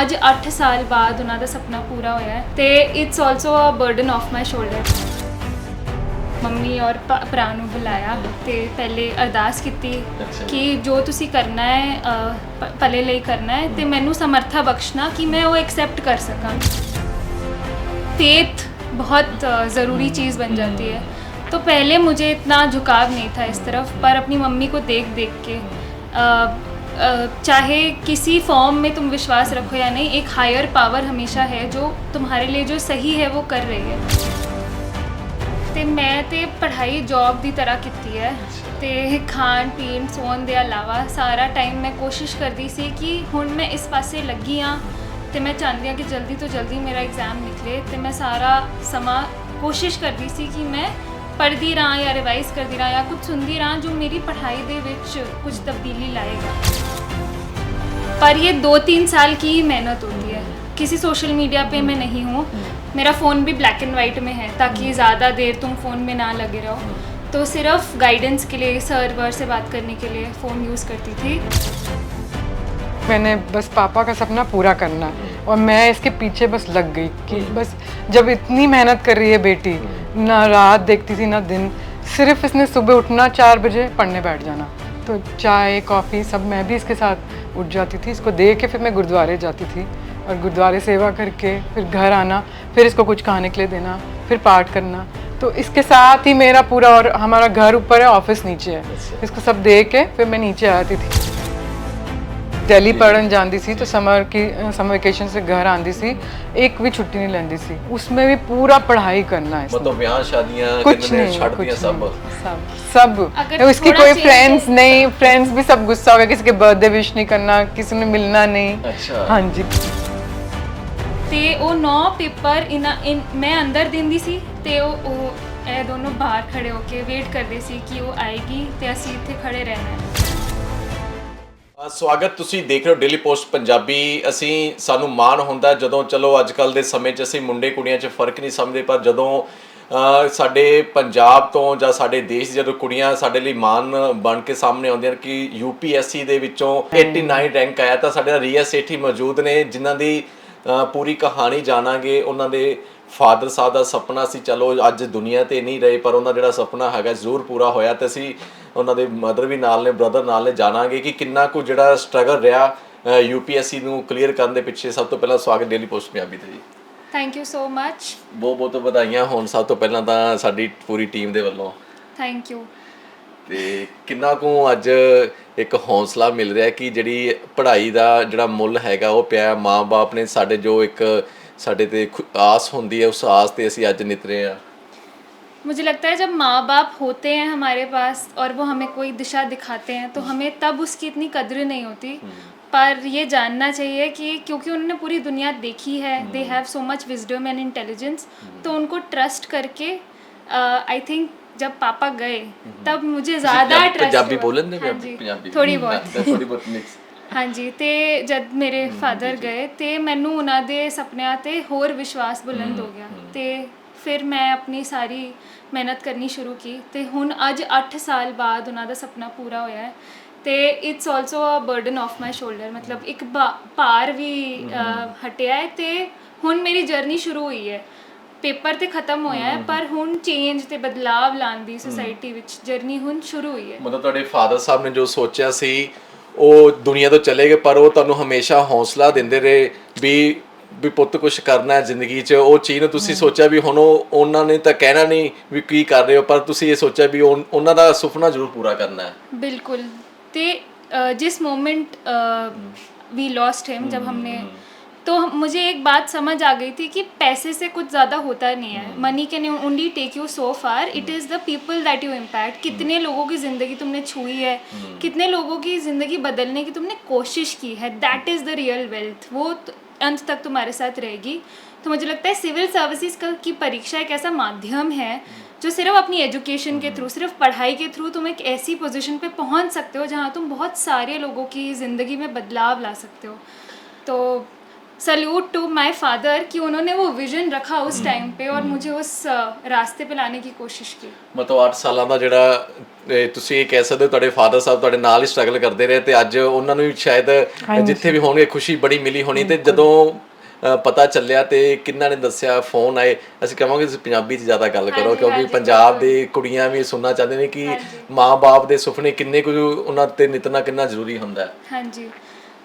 ਅੱਜ 8 ਸਾਲ ਬਾਅਦ ਉਹਨਾਂ ਦਾ ਸੁਪਨਾ ਪੂਰਾ ਹੋਇਆ ਹੈ ਤੇ it's also a burden of my shoulder mummy ਔਰ ਪ- ਭਰਾ ਨੂੰ ਬੁਲਾਇਆ ਤੇ ਪਹਿਲੇ ਅਰਦਾਸ ਕੀਤੀ ਕਿ ਜੋ ਤੁਸੀਂ ਕਰਨਾ ਹੈ ਪਲੇ ਲਈ ਕਰਨਾ ਹੈ ਤੇ ਮੈਨੂੰ ਸਮਰੱਥਾ ਬਖਸ਼ਣਾ ਕਿ ਮੈਂ ਉਹ ਐਕਸੈਪਟ ਕਰ ਸਕਾਂ। ਫੇਥ ਬਹੁਤ ਜ਼ਰੂਰੀ ਚੀਜ਼ ਬਣ ਜਾਂਦੀ ਹੈ। है ਪਹਿਲੇ पहले ਇਤਨਾ ਝੁਕਾਵ ਨਹੀਂ ਥਾ ਇਸ ਤਰਫ ਪਰ ਆਪਣੀ ਮੰਮੀ ਕੋ ਦੇਖ ਦੇਖ ਕੇ चाहे किसी फॉर्म में तुम विश्वास रखो या नहीं एक हायर पावर हमेशा है जो तुम्हारे लिए जो सही है वो कर रही है ਤੇ ਮੈਂ ਤੇ ਪੜ੍ਹਾਈ ਜੌਬ ਦੀ ਤਰ੍ਹਾਂ ਕੀਤੀ ਹੈ ਤੇ ਖਾਣ ਪੀਣ ਸੌਣ ਦੇ ਇਲਾਵਾ ਸਾਰਾ ਟਾਈਮ ਮੈਂ ਕੋਸ਼ਿਸ਼ ਕਰਦੀ ਸੀ ਕਿ ਹੁਣ ਮੈਂ ਇਸ ਪਾਸੇ ਲੱਗੀ ਆ ਤੇ ਮੈਂ ਚਾਹੁੰਦੀ ਹਾਂ ਕਿ ਜਲਦੀ ਤੋਂ ਜਲਦੀ ਮੇਰਾ ਐਗਜ਼ਾਮ ਨਿਕਲੇ ਤੇ ਮੈਂ ਸਾਰਾ ਸਮਾਂ ਕੋਸ਼ਿਸ਼ ਕਰਦੀ ਸੀ ਕਿ ਮੈਂ ਪੜ੍ਹਦੀ ਰਹਾਂ ਜਾਂ ਰਿਵਾਈਜ਼ ਕਰਦੀ ਰਹਾਂ ਜਾਂ ਕੁਝ ਸੁਣਦੀ ਰਹਾਂ ਜੋ ਮੇਰੀ ਪੜ੍ਹਾਈ ਦੇ ਵਿੱਚ ਕੁਝ ਤਬਦੀਲੀ ਲਾਏਗਾ पर ये दो तीन साल की ही मेहनत होती है किसी सोशल मीडिया पे मैं नहीं हूँ मेरा फ़ोन भी ब्लैक एंड वाइट में है ताकि ज़्यादा देर तुम फ़ोन में ना लगे रहो तो सिर्फ गाइडेंस के लिए सर वर से बात करने के लिए फ़ोन यूज़ करती थी मैंने बस पापा का सपना पूरा करना और मैं इसके पीछे बस लग गई कि बस जब इतनी मेहनत कर रही है बेटी ना रात देखती थी ना दिन सिर्फ़ इसने सुबह उठना चार बजे पढ़ने बैठ जाना। तो चाय कॉफ़ी सब मैं भी इसके साथ उठ जाती थी इसको दे के फिर मैं गुरुद्वारे जाती थी और गुरुद्वारे सेवा करके फिर घर आना फिर इसको कुछ खाने के लिए देना फिर पाठ करना। तो इसके साथ ही मेरा पूरा और हमारा घर ऊपर है ऑफ़िस नीचे है। इसको सब दे के फिर मैं नीचे आती थी। ਦਿੱਲੀ ਪੜਨ ਜਾਂਦੀ ਸੀ ਤਾਂ ਸਮਰ ਕੀ ਸਮਰ वेकेशन से घर आंदी सी एक भी छुट्टी नहीं लेंदी सी उसमें भी पूरा पढ़ाई करना है इसने। ਮਤਲਬ ਵਿਆਹ ਸ਼ਾਦੀਆਂ कुछ ਕਿੰਨੇ नहीं ਛੱਡ कुछ ਦੀਆਂ ਸਭ नहीं, सब सब अगर उसकी थोड़ा कोई change फ्रेंड्स नहीं फ्रेंड्स भी सब गुस्सा हो गया किसी के बर्थडे विश नहीं करना किसी ने मिलना नहीं ਅੱਛਾ हाँ जी ਤੇ ਉਹ ਨੌ ਪੇਪਰ ਇਨਾ ਇਨ ਮੈਂ ਅੰਦਰ ਦਿੰਦੀ ਸੀ ਤੇ ਉਹ ਉਹ ਇਹ ਦੋਨੋਂ ਬਾਹਰ ਖੜੇ ਹੋ ਕੇ ਵੇਟ ਕਰਦੇ ਸੀ ਕਿ ਉਹ ਆਏਗੀ ਤੇ ਅਸੀਂ ਇੱਥੇ ਖੜੇ ਰਹਿਣਾ ਹੈ ਅ, ਸਵਾਗਤ ਤੁਸੀਂ ਦੇਖ ਰਹੇ ਹੋ ਡੇਲੀ ਪੋਸਟ ਪੰਜਾਬੀ। ਅਸੀਂ ਸਾਨੂੰ ਮਾਣ ਹੁੰਦਾ ਜਦੋਂ ਚਲੋ ਅੱਜ ਕੱਲ ਦੇ ਸਮੇਂ 'ਚ ਅਸੀਂ ਮੁੰਡੇ ਕੁੜੀਆਂ 'ਚ ਫ਼ਰਕ ਨਹੀਂ ਸਮਝਦੇ ਪਰ ਜਦੋਂ ਸਾਡੇ ਪੰਜਾਬ ਤੋਂ ਜਾਂ ਸਾਡੇ ਦੇਸ਼ ਜਦੋਂ ਕੁੜੀਆਂ ਸਾਡੇ ਲਈ ਮਾਣ ਬਣ ਕੇ ਸਾਹਮਣੇ ਆਉਂਦੀਆਂ ਕਿ ਯੂਪੀਐਸਸੀ ਦੇ ਵਿੱਚੋਂ 89 ਰੈਂਕ ਆਇਆ ਤਾਂ ਸਾਡੇ ਰੀਆ ਸੇਠੀ ਮੌਜੂਦ ਨੇ ਜਿਨ੍ਹਾਂ ਦੀ ਪੂਰੀ ਕਹਾਣੀ ਜਾਣਾਂਗੇ। ਉਹਨਾਂ ਦੇ ਫਾਦਰ ਸਾਹਿਬ ਦਾ ਸੁਪਨਾ ਸੀ ਚਲੋ ਅੱਜ ਦੁਨੀਆ ਤੇ ਨਹੀਂ ਰਹੇ ਪਰ ਉਹਨਾਂ ਜਿਹੜਾ ਸੁਪਨਾ ਹੈਗਾ ਜ਼ਰੂਰ ਪੂਰਾ ਹੋਇਆ ਤੇ ਅਸੀਂ ਉਹਨਾਂ ਦੇ ਮਦਰ ਵੀ ਨਾਲ ਨੇ ਬ੍ਰਦਰ ਨਾਲ ਨੇ ਜਾਣਾਂਗੇ ਕਿ ਕਿੰਨਾ ਕੁ ਜਿਹੜਾ ਸਟਰਗਲ ਰਿਹਾ ਯੂਪੀਐਸਸੀ ਨੂੰ ਕਲੀਅਰ ਕਰਨ ਦੇ ਪਿੱਛੇ। ਸਭ ਤੋਂ ਪਹਿਲਾਂ ਸਵਾਗਤ ਡੇਲੀ ਪੋਸਟ ਪੰਜਾਬੀ ਤੇ ਜੀ। ਥੈਂਕ ਯੂ ਸੋ ਮੱਚ ਬਹੁਤ ਬਹੁਤ ਵਧਾਈਆਂ ਹੋਣ। ਸਭ ਤੋਂ ਪਹਿਲਾਂ ਤਾਂ ਸਾਡੀ ਪੂਰੀ ਟੀਮ ਦੇ ਵੱਲੋਂ। ਥੈਂਕ ਯੂ ਤੇ ਕਿੰਨਾ ਕੁ ਅੱਜ ਇੱਕ ਹੌਸਲਾ ਮਿਲ ਰਿਹਾ ਕਿ ਜਿਹੜੀ ਪੜ੍ਹਾਈ ਦਾ ਜਿਹੜਾ ਮੁੱਲ ਹੈਗਾ ਉਹ ਪਿਆ ਮਾਂ-ਬਾਪ ਨੇ ਸਾਡੇ ਜੋ ਇੱਕ ਸਾਡੇ ਤੇ ਖੁ- ਆਸ ਹੁੰਦੀ ਹੈ ਉਸ ਆਸ ਤੇ ਅਸੀਂ ਅੱਜ ਨਿਤਰੇ ਆ मुझे लगता है जब माँ बाप होते हैं हमारे पास और वो हमें कोई दिशा दिखाते हैं तो हमें तब उसकी इतनी कद्र नहीं होती पर ये जानना चाहिए कि क्योंकि उन्होंने पूरी दुनिया देखी है they have so much wisdom and intelligence तो उनको ट्रस्ट करके आई थिंक जब पापा गए तब मुझे ज़्यादा ट्रस्ट ਪੰਜਾਬੀ ਬੋਲਣ ਦੇ ਪੰਜਾਬੀ ਥੋੜੀ ਬਹੁਤ ਥੋੜੀ ਬਹੁਤ ਮਿਕਸ ਹਾਂਜੀ ਤੇ ਜਦ ਮੇਰੇ ਫਾਦਰ ਗਏ ਤੇ ਮੈਨੂੰ ਉਹਨਾਂ ਦੇ ਸੁਪਨਿਆਂ ਤੇ ਹੋਰ ਵਿਸ਼ਵਾਸ ਬੁਲੰਦ ਹੋ ਗਿਆ ਤੇ ਫਿਰ ਮੈਂ ਆਪਣੀ ਸਾਰੀ ਮਿਹਨਤ ਕਰਨੀ ਸ਼ੁਰੂ ਕੀ ਤੇ ਹੁਣ ਅੱਜ 8 ਸਾਲ ਬਾਅਦ ਉਹਨਾਂ ਦਾ ਸੁਪਨਾ ਪੂਰਾ ਹੋਇਆ ਹੈ ਤੇ it's also uh burden of my shoulder ਮਤਲਬ ਇੱਕ ਭਾ- ਭਾਰ ਵੀ ਅ, ਹਟਿਆ ਹੈ ਤੇ ਹੁਣ ਮੇਰੀ ਜਰਨੀ ਸ਼ੁਰੂ ਹੋਈ ਹੈ ਪੇਪਰ ਤੇ ਖਤਮ ਹੋਇਆ ਹੈ ਪਰ ਹੁਣ ਚੇਂਜ ਤੇ ਬਦਲਾਵ ਲਾਉਣ ਦੀ ਸੋਸਾਇਟੀ ਵਿੱਚ ਜਰਨੀ ਹੁਣ ਸ਼ੁਰੂ ਹੋਈ ਹੈ ਮਤਲਬ ਤੁਹਾਡੇ ਫਾਦਰ ਸਾਹਿਬ ਨੇ ਜੋ ਸੋਚਿਆ ਸੀ ਉਹ ਦੁਨੀਆ ਤੋਂ ਚਲੇ ਗਏ ਪਰ ਉਹ ਤੁਹਾਨੂੰ ਹਮੇਸ਼ਾ ਹੌਸਲਾ ਦਿੰਦੇ ਰਹੇ ਵੀ ਵੀ ਪੁੱਤ ਕੁਝ ਕਰਨਾ ਹੈ ਜ਼ਿੰਦਗੀ 'ਚ ਉਹ ਚੀਜ਼ ਨੂੰ ਤੁਸੀਂ ਸੋਚਿਆ ਵੀ ਹੁਣ ਉਹ ਉਹਨਾਂ ਨੇ ਤਾਂ ਕਹਿਣਾ ਨਹੀਂ ਵੀ ਕੀ ਕਰ ਰਹੇ ਹੋ ਪਰ ਤੁਸੀਂ ਇਹ ਸੋਚਿਆ ਵੀ ਉਹ- ਉਹਨਾਂ ਦਾ ਸੁਪਨਾ ਜ਼ਰੂਰ ਪੂਰਾ ਕਰਨਾ ਹੈ बिल्कुल ते अ, जिस मोमेंट वी लॉस्ट हिम जब हमने तो मुझे एक बात समझ आ गई थी कि पैसे से कुछ ज़्यादा होता नहीं है। Money can only take you so far it is the people that you impact कितने लोगों की ज़िंदगी तुमने छुई है? कितने लोगों की ज़िंदगी बदलने की तुमने कोशिश की है? That is the real wealth वो अंत तक तुम्हारे साथ रहेगी। तो मुझे लगता है सिविल सर्विसेज़ का की परीक्षा एक ऐसा माध्यम है जो सिर्फ़ अपनी एजुकेशन के थ्रू सिर्फ़ पढ़ाई के थ्रू तुम एक ऐसी पोजीशन पे पहुँच सकते हो जहाँ तुम बहुत सारे लोगों की ज़िंदगी में बदलाव ला सकते हो। तो सल्यूट टू माय फादर कि उन्होंने वो विजन रखा उस टाइम पे और मुझे उस अ, रास्ते पे लाने की कोशिश की ਮਤਲਬ 8 ਸਾਲਾਂ ਦਾ ਜਿਹੜਾ ਇਹ ਤੁਸੀਂ ਇਹ ਕਹਿ ਸਕਦੇ ਹੋ ਤੁਹਾਡੇ ਫਾਦਰ ਸਾਹਿਬ ਤੁਹਾਡੇ ਨਾਲ ਹੀ ਸਟਰਗਲ ਕਰਦੇ ਰਹੇ ਤੇ ਅੱਜ ਉਹਨਾਂ ਨੂੰ ਵੀ ਸ਼ਾਇਦ ਜਿੱਥੇ ਵੀ ਹੋਣਗੇ ਖੁਸ਼ੀ ਬੜੀ ਮਿਲੀ ਹੋਣੀ ਤੇ ਜਦੋਂ ਅ, ਪਤਾ ਚੱਲਿਆ ਤੇ ਕਿੰਨਾ ਨੇ ਦੱਸਿਆ ਫੋਨ ਆਏ ਅਸੀਂ ਕਹਾਂਗੇ ਤੁਸੀਂ ਪੰਜਾਬੀ 'ਚ ਜ਼ਿਆਦਾ ਗੱਲ ਕਰੋ ਹਾਂਜੀ, ਕਿਉਂਕਿ ਹਾਂਜੀ, ਪੰਜਾਬ ਦੇ ਕੁੜੀਆਂ ਵੀ ਸੁਣਨਾ ਚਾਹੁੰਦੇ ਨੇ ਕਿ ਮਾਂ-ਬਾਪ ਦੇ ਸੁਪਨੇ ਕਿੰਨੇ ਕੁ ਉਹਨਾਂ ਤੇ ਨਿਤਨਾ ਕਿੰਨਾ ਜ਼ਰੂਰੀ ਹੁੰਦਾ ਹੈ ਹਾਂਜੀ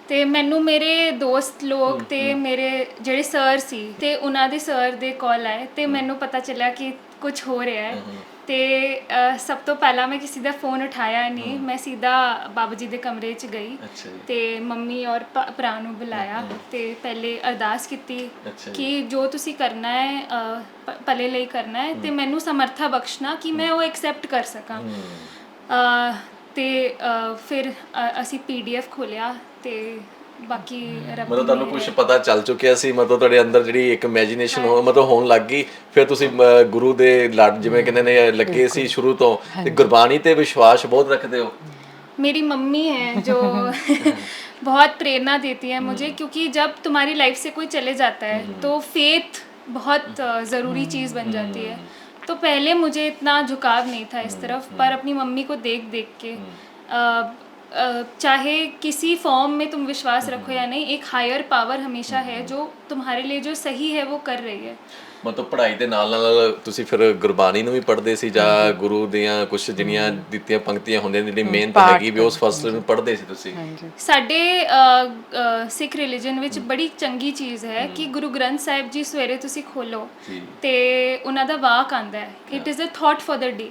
ਤੇ ਮੈਨੂੰ ਮੇਰੇ ਦੋਸਤ ਲੋਕ ਤੇ ਮੇਰੇ ਜਿਹੜੇ ਸਰ ਸੀ ਤੇ ਉਹਨਾਂ ਦੇ ਸਰ ਦੇ ਕਾਲ ਆਏ ਤੇ ਮੈਨੂੰ ਪਤਾ ਚੱਲਿਆ ਕਿ ਕੁਝ ਹੋ ਰਿਹਾ ਹੈ। ਤੇ ਅ, ਸਭ ਤੋਂ ਪਹਿਲਾਂ ਮੈਂ ਕਿਸੇ ਦਾ ਫੋਨ ਉਠਾਇਆ ਨਹੀਂ। ਮੈਂ ਸਿੱਧਾ ਬਾਬਾ ਜੀ ਦੇ ਕਮਰੇ 'ਚ ਗਈ ਅੱਛਾ ਜੀ। ਤੇ ਮੰਮੀ ਔਰ ਭ- ਭਰਾ ਨੂੰ ਬੁਲਾਇਆ ਤੇ ਪਹਿਲੇ ਅਰਦਾਸ ਕੀਤੀ ਅੱਛਾ ਜੀ। ਕਿ ਜੋ ਤੁਸੀਂ ਕਰਨਾ ਹੈ ਅ, ਭ- ਭਲੇ ਲਈ ਕਰਨਾ ਹੈ ਤੇ ਮੈਨੂੰ ਸਮਰਥਾ ਬਖਸ਼ਣਾ ਕਿ ਮੈਂ ਉਹ ਐਕਸੈਪਟ ਕਰ ਸਕਾਂ। ਅ, ਤੇ ਅ, ਫਿਰ ਅ, ਅਸੀਂ ਪੀਡੀਐਫ ਖੋਲਿਆ ਤੇ ਬਾਕੀ ਰੱਬ ਮਤਲਬ ਦੀ ਤੁਹਾਨੂੰ ਮਿਹਰ ਕੁਝ ਹੈ। ਪਤਾ ਚੱਲ ਚੁੱਕਿਆ ਸੀ ਮਤਲਬ ਤੁਹਾਡੇ ਅੰਦਰ ਜਿਹੜੀ ਇੱਕ ਇਮੇਜਿਨੇਸ਼ਨ ਹੋ ਮਤਲਬ ਹੋਣ ਲੱਗ ਗਈ ਫਿਰ ਤੁਸੀਂ ਅ, ਗੁਰੂ ਦੇ ਲੜ ਜਿਵੇਂ ਕਹਿੰਦੇ ਨੇ ਲੱਗੇ ਸੀ ਸ਼ੁਰੂ ਤੋਂ ਤੇ ਗੁਰਬਾਣੀ ਤੇ ਵਿਸ਼ਵਾਸ ਬਹੁਤ ਰੱਖਦੇ ਹੋ मेरी मम्मी है जो बहुत प्रेरणा देती है मुझे क्योंकि जब तुम्हारी लाइफ से कोई चले जाता है तो फेथ बहुत अ, ज़रूरी चीज़ बन जाती है तो पहले मुझे इतना झुकाव नहीं था इस तरफ पर अपनी मम्मी को देख देख के अ, अ, चाहे किसी फॉर्म में तुम विश्वास रखो या नहीं एक हायर पावर ਹਮੇਸ਼ਾ ਹੈ ਜੋ ਤੁਹਾਡੇ ਲਈ ਜੋ ਸਹੀ ਹੈ ਉਹ ਕਰ ਰਹੀ ਹੈ। ਮਤਲਬ ਪੜ੍ਹਾਈ ਦੇ ਨਾਲ ਨਾਲ ਤੁਸੀਂ ਫਿਰ ਗੁਰਬਾਣੀ ਨੂੰ ਵੀ ਪੜ੍ਹਦੇ ਸੀ ਜਾਂ ਗੁਰੂ ਦੀਆਂ ਕੁਝ ਜਿਹੜੀਆਂ ਦਿੱਤੀਆਂ ਪੰਕਤੀਆਂ ਹੁੰਦੀਆਂ ਜਿਹੜੀ ਮਿਹਨਤ ਹੈਗੀ ਵੀ ਉਸ ਫਸਲ ਨੂੰ ਪੜ੍ਹਦੇ ਸੀ ਤੁਸੀਂ। ਸਾਡੇ ਸਿੱਖ ਰਿਲੀਜੀਅਨ ਵਿੱਚ ਬੜੀ ਚੰਗੀ ਚੀਜ਼ ਹੈ ਕਿ ਗੁਰੂ ਗ੍ਰੰਥ ਸਾਹਿਬ ਜੀ ਸਵੇਰੇ ਤੁਸੀਂ ਖੋਲੋ ਤੇ ਉਹਨਾਂ ਦਾ ਵਾਕ ਆਂਦਾ ਹੈ। It is a thought for the day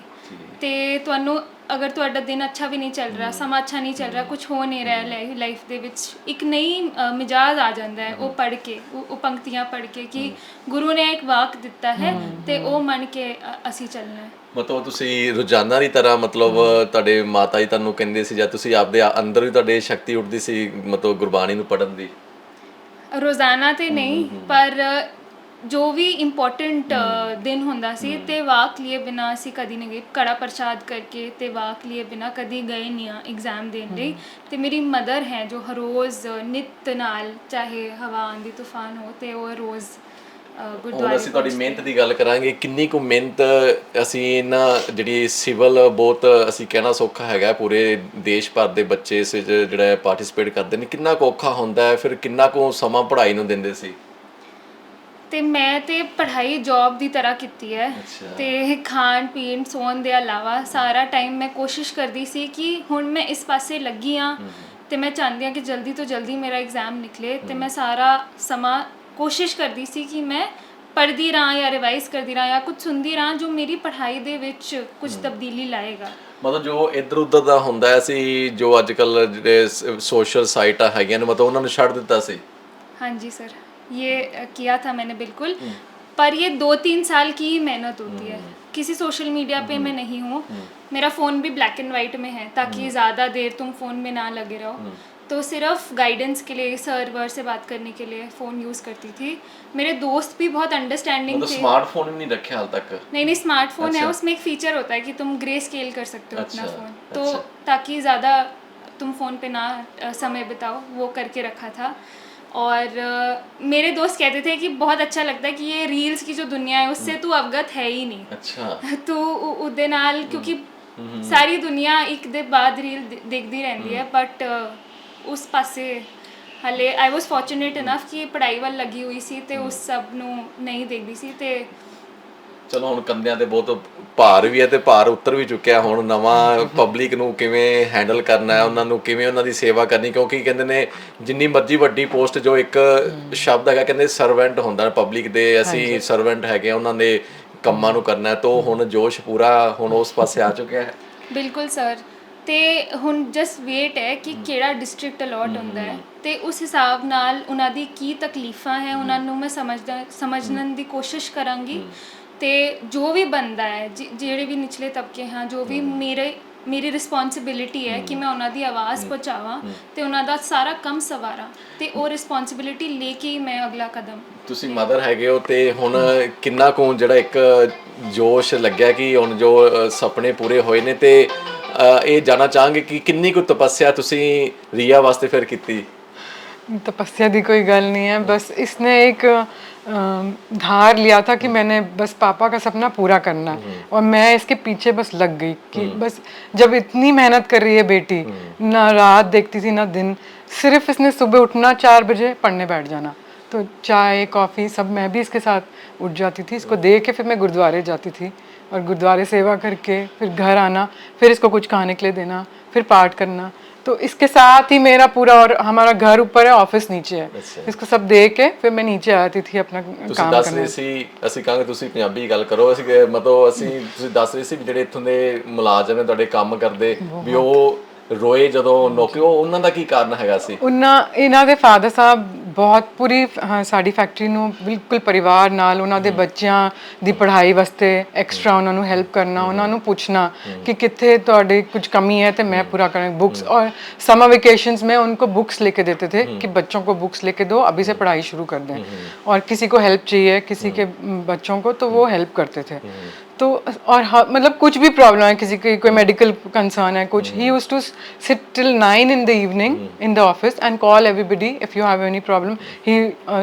ਤੇ ਤੁਹਾਨੂੰ ਅਗਰ ਤੁਹਾਡਾ ਦਿਨ ਅੱਛਾ ਵੀ ਨਹੀਂ ਚੱਲ ਰਿਹਾ ਸਮਾਂ ਅੱਛਾ ਨਹੀਂ ਚੱਲ ਰਿਹਾ ਕੁਝ ਹੋ ਨਹੀਂ ਰਿਹਾ ਲਾਈਫ ਦੇ ਵਿੱਚ ਇੱਕ ਨਈ ਮਿਜਾਜ਼ ਆ ਜਾਂਦਾ ਹੈ ਉਹ ਪੜ੍ਹ ਕੇ ਉਹ ਪੰਕਤੀਆਂ ਪੜ੍ਹ ਕੇ ਕਿ ਗੁਰੂ ਨੇ ਇੱਕ ਵਾਕ ਦਿੱਤਾ ਹੈ ਤੇ ਉਹ ਮੰਨ ਕੇ ਅਸੀਂ ਚੱਲਣਾ ਹੈ। ਮਤਲਬ ਤੁਸੀਂ ਰੋਜ਼ਾਨਾ ਦੀ ਤਰ੍ਹਾਂ ਮਤਲਬ ਤੁਹਾਡੇ ਮਾਤਾ ਜੀ ਤੁਹਾਨੂੰ ਕਹਿੰਦੇ ਸੀ ਜਾਂ ਤੁਸੀਂ ਆਪਦੇ ਅੰਦਰ ਵੀ ਤੁਹਾਡੇ ਸ਼ਕਤੀ ਉੱਠਦੀ ਸੀ ਮਤਲਬ ਗੁਰਬਾਣੀ ਨੂੰ ਪੜ੍ਹਨ ਦੀ? ਰੋਜ਼ਾਨਾ ਤੇ ਨਹੀਂ ਪਰ ਜੋ ਵੀ ਇੰਪੋਰਟੈਂਟ ਦਿਨ ਹੁੰਦਾ ਸੀ ਤੇ ਵਾਕ ਲਈ ਬਿਨਾ ਅਸੀਂ ਕਦੀ ਨਹੀਂ ਗਏ। ਕੜਾ ਪ੍ਰਸ਼ਾਦ ਕਰਕੇ ਤੇ ਵਾਕ ਲਈ ਬਿਨਾ ਕਦੀ ਗਏ ਨਹੀਂ ਆ ਐਗਜ਼ਾਮ ਦੇਣ ਲਈ। ਤੇ ਮੇਰੀ ਮਦਰ ਹੈ ਜੋ ਹਰ ਰੋਜ਼ ਨਿਤ ਨਾਲ ਚਾਹੇ ਹਵਾ ਆਂਦੀ ਤੂਫਾਨ ਹੋ ਤੇ ਉਹ ਰੋਜ਼ ਗੁਰਦੁਆਰੇ ਅਸੀਂ ਤੁਹਾਡੀ ਮਿਹਨਤ ਦੀ ਗੱਲ ਕਰਾਂਗੇ। ਕਿੰਨੀ ਕੁ ਮਿਹਨਤ ਅਸੀਂ ਇਹਨਾਂ ਜਿਹੜੀ ਸਿਵਲ ਬਹੁਤ ਅਸੀਂ ਕਹਿਣਾ ਸੌਖਾ ਹੈਗਾ ਪੂਰੇ ਦੇਸ਼ ਭਰ ਦੇ ਬੱਚੇ ਇਸ ਜਿਹੜਾ ਪਾਰਟਿਸਿਪੇਟ ਕਰਦੇ ਨੇ। ਕਿੰਨਾ ਕੁ ਔਖਾ ਹੁੰਦਾ ਹੈ? ਫਿਰ ਕਿੰਨਾ ਕੁ ਸਮਾਂ ਪੜ੍ਹਾਈ ਨੂੰ ਦਿੰਦੇ ਸੀ? ਤੇ ਮੈਂ ਤੇ ਪੜ੍ਹਾਈ ਜੌਬ ਦੀ ਤਰ੍ਹਾਂ ਕੀਤੀ ਹੈ। ਅੱਛਾ। ਤੇ ਖਾਣ ਪੀਣ ਸੌਣ ਦੇ ਇਲਾਵਾ ਸਾਰਾ ਟਾਈਮ ਮੈਂ ਕੋਸ਼ਿਸ਼ ਕਰਦੀ ਸੀ ਕਿ ਹੁਣ ਮੈਂ ਇਸ ਪਾਸੇ ਲੱਗੀ ਆ ਤੇ ਮੈਂ ਚਾਹੁੰਦੀ ਆ ਕਿ ਜਲਦੀ ਤੋਂ ਜਲਦੀ ਮੇਰਾ ਐਗਜ਼ਾਮ ਨਿਕਲੇ ਤੇ ਮੈਂ ਸਾਰਾ ਸਮਾਂ ਕੋਸ਼ਿਸ਼ ਕਰਦੀ ਸੀ ਕਿ ਮੈਂ ਪੜ੍ਹਦੀ ਰਹਾਂ ਜਾਂ ਰਿਵਾਈਜ਼ ਕਰਦੀ ਰਹਾਂ ਜਾਂ ਕੁਝ ਸੁਣਦੀ ਰਹਾਂ ਜੋ ਮੇਰੀ ਪੜ੍ਹਾਈ ਦੇ ਵਿੱਚ ਕੁਝ ਤਬਦੀਲੀ ਲਾਏਗਾ। ਮਤਲਬ ਜੋ ਇੱਧਰ ਉੱਧਰ ਦਾ ਹੁੰਦਾ ਸੀ ਜੋ ਅੱਜ ਕੱਲ ਜਿਹੜੇ ਸੋਸ਼ਲ ਸਾਈਟਾਂ ਹੈਗੀਆਂ ਨੇ ਮਤਲਬ ਉਹਨਾਂ ਨੂੰ ਛੱਡ ਦਿੱਤਾ ਸੀ? ਹਾਂਜੀ ਸਰ ये किया था मैंने बिल्कुल। हम्म। पर ये दो तीन साल की ही मेहनत होती है। हम्म। किसी सोशल मीडिया पे हम्म। मैं नहीं हूँ। मेरा फ़ोन भी ब्लैक एंड वाइट में है ताकि ज़्यादा देर तुम फ़ोन में ना लगे रहो। तो सिर्फ़ गाइडेंस के लिए सर वर से बात करने के लिए फ़ोन यूज़ करती थी। मेरे दोस्त भी बहुत अंडरस्टैंडिंग मतलब थे। स्मार्टफ़ोन नहीं रखे हाल तक? नहीं नहीं स्मार्टफ़ोन अच्छा। है उसमें एक फ़ीचर होता है कि तुम ग्रे स्केल कर सकते हो अच्छा, अपना फ़ोन। अच्छा। तो ताकि ज़्यादा तुम फ़ोन पे ना समय बिताओ। वो करके रखा था। और अ, मेरे दोस्त कहते थे कि बहुत अच्छा लगता है कि ये रील्स की जो दुनिया है उससे तू अवगत है ही नहीं ਅੱਛਾ ਤੂੰ ਉਹ- ਉਹਦੇ ਨਾਲ ਕਿਉਂਕਿ ਸਾਰੀ ਦੁਨੀਆ ਇੱਕ ਦੇ ਬਾਅਦ ਰੀਲ ਦੇ- ਦੇਖਦੀ ਰਹਿੰਦੀ ਹੈ ਬਟ ਉਸ ਪਾਸੇ ਹਲੇ ਆਈ ਵਾਸ ਫੋਰਚੂਨੇਟ ਇਨਫ ਕਿ ਪੜ੍ਹਾਈ ਵੱਲ ਲੱਗੀ ਹੋਈ ਸੀ ਤੇ ਉਸ ਸਭ ਨੂੰ ਨਹੀਂ ਦੇਖਦੀ ਸੀ ਤੇ ਚਲੋ ਹੁਣ ਕੰਦਿਆਂ ਤੇ ਬਹੁਤ ਭਾਰ ਵੀ ਹੈ ਤੇ ਭਾਰ ਉਤਰ ਵੀ ਚੁੱਕਿਆ। ਹੁਣ ਨਵਾਂ ਪਬਲਿਕ ਨੂੰ ਕਿਵੇਂ ਹੈਂਡਲ ਕਰਨਾ ਹੈ ਉਹਨਾਂ ਨੂੰ ਕਿਵੇਂ ਉਹਨਾਂ ਦੀ ਸੇਵਾ ਕਰਨੀ ਕਿਉਂਕਿ ਕਹਿੰਦੇ ਨੇ ਜਿੰਨੀ ਮਰਜ਼ੀ ਵੱਡੀ ਪੋਸਟ ਜੋ ਇੱਕ ਸ਼ਬਦ ਹੈਗਾ ਕਹਿੰਦੇ ਸਰਵੈਂਟ ਹੁੰਦਾ ਪਬਲਿਕ ਦੇ ਅਸੀਂ ਸਰਵੈਂਟ ਹੈਗੇ ਉਹਨਾਂ ਦੇ ਕੰਮਾਂ ਨੂੰ ਕਰਨਾ ਹੈ ਤਾਂ ਹੁਣ ਜੋਸ਼ ਪੂਰਾ ਹੁਣ ਉਸ ਪਾਸੇ ਆ ਚੁੱਕਿਆ ਹੈ। ਬਿਲਕੁਲ ਸਰ। ਤੇ ਹੁਣ ਜਸਟ ਵੇਟ ਹੈ ਕਿ ਕਿਹੜਾ ਡਿਸਟ੍ਰਿਕਟ ਅਲਾਟ ਹੁੰਦਾ ਹੈ। ਤੇ ਉਸ ਹਿਸਾਬ ਨਾਲ ਉਹਨਾਂ ਦੀ ਕੀ ਤਕਲੀਫਾਂ ਹੈ ਉਹਨਾਂ ਨੂੰ ਮੈਂ ਸਮਝਦਾ ਸਮਝਣ ਦੀ ਕੋਸ਼ਿਸ਼ ਕਰਾਂਗੀ। ਤੇ ਜੋ ਵੀ ਬੰਦਾ ਹੈ ਜਿਹੜੇ ਵੀ ਨਿਚਲੇ ਤਬਕੇ ਹਾਂ ਜੋ ਵੀ ਮੇਰੇ ਮੇਰੀ ਰਿਸਪੌਂਸਿਬਿਲਿਟੀ ਹੈ ਕਿ ਮੈਂ ਉਹਨਾਂ ਦੀ ਆਵਾਜ਼ ਪਹੁੰਚਾਵਾਂ ਤੇ ਉਹਨਾਂ ਦਾ ਸਾਰਾ ਕੰਮ ਸਵਾਰਾਂ ਤੇ ਉਹ ਰਿਸਪੌਂਸਿਬਿਲਿਟੀ ਲੈ ਕੇ ਮੈਂ ਅਗਲਾ ਕਦਮ ਤੁਸੀਂ ਮਦਰ ਹੈਗੇ ਹੋ ਤੇ ਹੁਣ ਕਿੰਨਾ ਕੁ ਜਿਹੜਾ ਇੱਕ ਜੋਸ਼ ਲੱਗਿਆ ਕਿ ਹੁਣ ਜੋ ਸੁਪਨੇ ਪੂਰੇ ਹੋਏ ਨੇ ਤੇ ਇਹ ਜਾਣਾ ਚਾਹਾਂਗੇ ਕਿ ਕਿੰਨੀ ਕੁ ਤਪੱਸਿਆ ਤੁਸੀਂ ਰੀਆ ਵਾਸਤੇ ਫਿਰ ਕੀਤੀ? ਤਪस्या ਦੀ ਕੋਈ ਗੱਲ ਨਹੀਂ ਹੈ। ਬਸ ਇਸਨੇ ਇੱਕ धार लिया था कि मैंने बस पापा का सपना पूरा करना है। और मैं इसके पीछे बस लग गई कि बस जब इतनी मेहनत कर रही है बेटी ना रात देखती थी ना दिन सिर्फ़ इसने सुबह उठना चार बजे पढ़ने बैठ जाना। तो चाय कॉफ़ी सब मैं भी इसके साथ उठ जाती थी। इसको देख के फिर मैं गुरुद्वारे जाती थी और गुरुद्वारे सेवा करके फिर घर आना फिर इसको कुछ खाने के लिए देना फिर पाठ करना। तो इसके साथ ही मेरा पूरा और हमारा घर ऊपर है ऑफिस नीचे है अच्छा। इसको सब दे के फिर मैं नीचे आती थी अपना ਤੁਸੀਂ काम ਦੱਸ करने ਰਹੇ ਸੀ ਅਸੀਂ ਕਹਾਂਗੇ ਤੁਸੀਂ ਪੰਜਾਬੀ ਗੱਲ ਕਰੋ ਅਸੀਂ ਕਿ- ਮਤਲਬ ਅਸੀਂ ਤੁਸੀਂ ਦੱਸ ਰਹੇ ਸੀ ਵੀ ਜਿਹੜੇ ਇੱਥੋਂ ਦੇ ਮੁਲਾਜ਼ਮ ਨੇ ਤੁਹਾਡੇ ਕੰਮ ਕਰਦੇ ਵੀ ਉਹ ਰੋਏ ਜਦੋਂ ਨੌਕਰੀ ਉਹ ਉਹਨਾਂ ਦਾ ਕੀ ਕਾਰਨ ਹੈਗਾ ਸੀ ਉਹਨਾਂ ਇਹਨਾਂ ਦੇ ਫਾਦਰ ਸਾਹਿਬ ਬਹੁਤ ਪੂਰੀ ਹਾਂ, ਸਾਡੀ ਫੈਕਟਰੀ ਨੂੰ ਬਿਲਕੁਲ ਪਰਿਵਾਰ ਨਾਲ ਉਹਨਾਂ ਦੇ ਬੱਚਿਆਂ ਦੀ ਪੜ੍ਹਾਈ ਵਾਸਤੇ ਐਕਸਟਰਾ ਉਹਨਾਂ ਨੂੰ ਹੈਲਪ ਕਰਨਾ ਉਹਨਾਂ ਨੂੰ ਪੁੱਛਣਾ ਕਿ ਕਿੱਥੇ ਤੁਹਾਡੇ ਕੁਝ ਕਮੀ है तो मैं पूरा करें बुक्स और समर वेकेशंस में उनको बुक्स लेके देते थे कि बच्चों को बुक्स लेके दो अभी से पढ़ाई शुरू कर दें और किसी को हेल्प चाहिए किसी के म, बच्चों को तो वो हेल्प करते थे तो और हाँ, मतलब कुछ भी प्रॉब्लम है किसी की कोई मेडिकल कंसर्न है कुछ ही used to sit till nine in the evening in the office and call everybody if you have any problem ही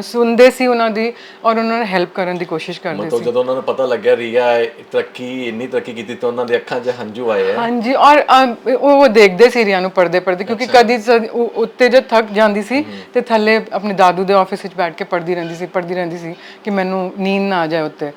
ਸੁਣਦੇ ਸੀ ਉਹਨਾਂ ਦੀ ਔਰ ਉਹਨਾਂ ਨੇ ਹੈਲਪ ਕਰਨ ਦੀ ਕੋਸ਼ਿਸ਼ ਕਰਦੇ ਮਤਲਬ ਜਦੋਂ ਉਹਨਾਂ ਨੂੰ ਪਤਾ ਲੱਗਿਆ ਰੀਆ ਤਰੱਕੀ ਇੰਨੀ ਤਰੱਕੀ ਕੀਤੀ ਤਾਂ ਉਹਨਾਂ ਦੀ ਅੱਖਾਂ 'ਚ ਹੰਝੂ ਆਏ ਆ ਹਾਂਜੀ ਔਰ ਅਮ, ਉਹ ਉਹ ਦੇਖਦੇ ਸੀ ਰੀਆ ਨੂੰ ਪੜਦੇ ਪੜਦੇ ਕਿਉਂਕਿ ਕਦੀ ਸ- ਉਹ ਉੱਤੇ ਜਦ ਥੱਕ ਜਾਂਦੀ ਸੀ ਤੇ ਥੱਲੇ ਆਪਣੇ ਦਾਦੂ ਦੇ ਆਫਿਸ ਵਿੱਚ ਬੈਠ ਕੇ ਪੜਦੀ ਰਹਿੰਦੀ ਸੀ ਪੜਦੀ ਰਹਿੰਦੀ ਸੀ ਕਿ ਮੈਨੂੰ ਨੀਂਦ ਨਾ ਆ ਜਾਏ ਉੱਤੇ